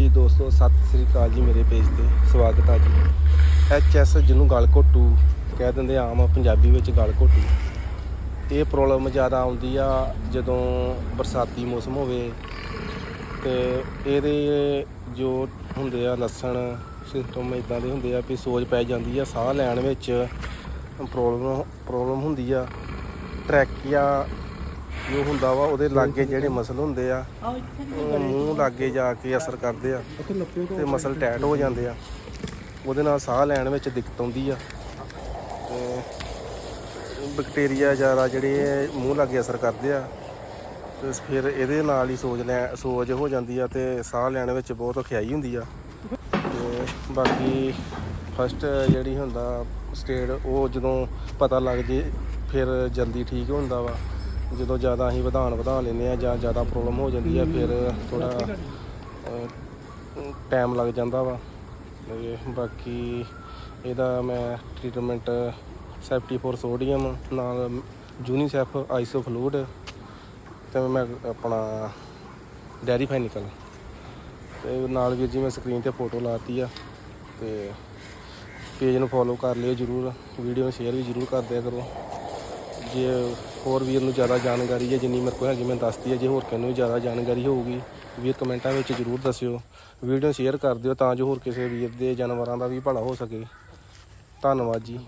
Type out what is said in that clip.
ਹਾਂਜੀ ਦੋਸਤੋ, ਸਤਿ ਸ੍ਰੀ ਅਕਾਲ ਜੀ ਮੇਰੇ ਪੇਜ ਤੇ। ਸਵਾਗਤ ਆ ਜੀ। ਐਚ ਐਸ ਜਿਹਨੂੰ ਗਲ ਘੋਟੂ ਕਹਿ ਦਿੰਦੇ ਆਮ ਪੰਜਾਬੀ ਵਿੱਚ ਗਲ ਘੋਟੂ। ਇਹ ਪ੍ਰੋਬਲਮ ਜ਼ਿਆਦਾ ਆਉਂਦੀ ਆ ਜਦੋਂ ਬਰਸਾਤੀ ਮੌਸਮ ਹੋਵੇ ਤੇ ਇਹਦੇ ਜੋ ਹੁੰਦੇ ਆ ਲੱਸਣ ਸਿਸਟਮ ਇਦਾਂ ਦੇ ਹੁੰਦੇ ਆ ਵੀ ਸੋਜ ਪੈ ਜਾਂਦੀ ਆ, ਸਾਹ ਲੈਣ ਵਿੱਚ ਪ੍ਰੋਬਲਮ ਪ੍ਰੋਬਲਮ ਹੁੰਦੀ ਆ। ਟਰੈਕੀਆ ਜੋ ਹੁੰਦਾ ਵਾ ਉਹਦੇ ਲਾਗੇ ਜਿਹੜੇ ਮਸਲ ਹੁੰਦੇ ਆ ਉਹ ਮੂੰਹ ਲਾਗੇ ਜਾ ਕੇ ਅਸਰ ਕਰਦੇ ਆ ਤੇ ਮਸਲ ਟਾਈਟ ਹੋ ਜਾਂਦੇ ਆ। ਉਹਦੇ ਨਾਲ ਸਾਹ ਲੈਣ ਵਿੱਚ ਦਿੱਕਤ ਆਉਂਦੀ ਆ। ਤੇ ਬੈਕਟੀਰੀਆ ਜ਼ਿਆਦਾ ਜਿਹੜੇ ਮੂੰਹ ਲਾਗੇ ਅਸਰ ਕਰਦੇ ਆ। ਤੇ ਫਿਰ ਇਹਦੇ ਨਾਲ ਹੀ ਸੋਜ ਲੈ ਸੋਜ ਹੋ ਜਾਂਦੀ ਆ ਤੇ ਸਾਹ ਲੈਣ ਵਿੱਚ ਬਹੁਤ ਔਖਿਆਈ ਹੁੰਦੀ ਆ। ਤੇ ਬਾਕੀ ਫਸਟ ਜਿਹੜੀ ਹੁੰਦਾ ਸਟੇਟ ਉਹ ਜਦੋਂ ਪਤਾ ਲੱਗ ਜੇ ਫਿਰ ਜਲਦੀ ਠੀਕ ਹੁੰਦਾ ਵਾ। ਜਦੋਂ ਜ਼ਿਆਦਾ ਅਸੀਂ ਵਧਾਣ ਵਧਾ ਲੈਂਦੇ ਆ ਜਾਂ ਜ਼ਿਆਦਾ ਪ੍ਰੋਬਲਮ ਹੋ ਜਾਂਦੀ ਆ, ਫਿਰ ਥੋੜਾ ਟਾਈਮ ਲੱਗ ਜਾਂਦਾ ਵਾ। ਤੇ ਬਾਕੀ ਇਹਦਾ ਮੈਂ ਟ੍ਰੀਟਮੈਂਟ ਸੈਫਟੀ ਫੋਰ ਸੋਡੀਅਮ ਨਾਲ ਜੂਨੀਸੈਫ ਆਈਸੋਫਲੂਡ ਤੇ ਮੈਂ ਆਪਣਾ ਡੈਰੀ ਫਾਈਨਿਕਲ ਤੇ ਨਾਲ ਵੀਰ ਜੀ ਮੈਂ ਸਕਰੀਨ ਤੇ ਫੋਟੋ ਲਾਤੀ ਆ ਤੇ ਪੇਜ ਨੂੰ ਫੋਲੋ ਕਰ ਲਿਓ ਜਰੂਰ ਵੀਡੀਓ ਨੂੰ ਸ਼ੇਅਰ ਵੀ ਜਰੂਰ ਕਰਦੇ ਦਿਆ ਕਰੋ। ਜੇ ਹੋਰ ਵੀਰ ਨੂੰ ਜ਼ਿਆਦਾ ਜਾਣਕਾਰੀ ਹੈ, ਜਿੰਨੀ ਮੇਰੇ ਕੋਲ ਹੈਗੀ, ਮੈਂ ਦੱਸਦੀ ਹੈ। ਜੇ ਹੋਰ ਕਿਸੇ ਨੂੰ ਜ਼ਿਆਦਾ ਜਾਣਕਾਰੀ ਹੋਊਗੀ, ਵੀਰ ਕਮੈਂਟਾਂ ਵਿੱਚ ਜਰੂਰ ਦੱਸਿਓ। ਵੀਡੀਓ ਸ਼ੇਅਰ ਕਰ ਦਿਓ ਤਾਂ ਜੋ ਹੋਰ ਕਿਸੇ ਵੀਰ ਦੇ ਜਾਨਵਰਾਂ ਦਾ ਵੀ ਭਲਾ ਹੋ ਸਕੇ। ਧੰਨਵਾਦ ਜੀ।